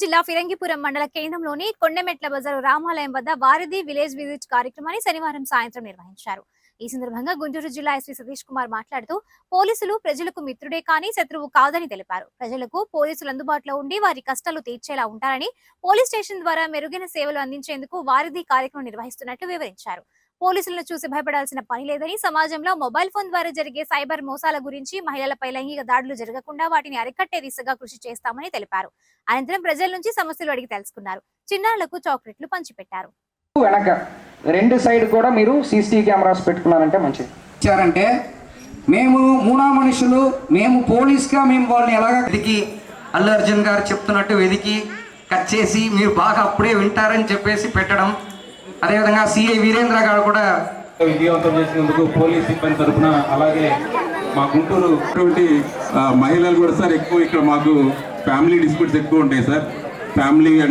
జిల్లా ఫిరంగిపురం మండల కేంద్రంలోని కొండమెట్ల బజారు రామాలయం వద్ద వారధి విలేజ్ విజిట్ కార్యక్రమాన్ని శనివారం సాయంత్రం నిర్వహించారు. ఈ సందర్భంగా గుంటూరు జిల్లా ఎస్పీ సతీష్ కుమార్ మాట్లాడుతూ పోలీసులు ప్రజలకు మిత్రుడే కానీ శత్రువు కాదని తెలిపారు. ప్రజలకు పోలీసులు అందుబాటులో ఉండి వారి కష్టాలు తీర్చేలా ఉంటారని పోలీస్ స్టేషన్ ద్వారా మెరుగైన సేవలు అందించేందుకు వారధి కార్యక్రమం నిర్వహిస్తున్నట్లు వివరించారు. పోలీసులను చూసి భయపడాల్సిన పని లేదని సమాజంలో మొబైల్ ఫోన్ ద్వారా జరిగే సైబర్ మోసాల గురించి మహిళలపై లైంగిక దాడులు జరగకుండా వాటిని అరికట్టే దిశగా కృషి చేస్తామని తెలిపారు. అనంతరం ప్రజల నుంచి సమస్యలు అడిగి తెలుసుకున్నారు. చిన్నారులకు చాక్లెట్లు పంచిపెట్టారు. వెనక రెండు సైడ్ కూడా మీరు సీసీటీవీ కెమెరాస్ పెట్టుకున్నారంటే మంచిది. ఇచ్చారంటే మేము మూనా మనుషులు మేము పోలీస్గా మేము వాళ్ళని ఎలాగ వెతికి అల్లు అర్జున్ గారు చెప్తున్నట్టు వెతికి కట్ చేసి మీరు బాగా అప్పుడే వింటారని చెప్పేసి పెట్టడం అదేవిధంగా సిఐ వీరేంద్ర గారు కూడా విజయవంతం చేసినందుకు పోలీస్ సిబ్బంది తరఫున అలాగే మా గుంటూరు మహిళలు కూడా సార్ ఎక్కువ ఇక్కడ మాకు ఫ్యామిలీ డిస్ప్యూట్స్ ఎక్కువ ఉంటాయి సార్. Family and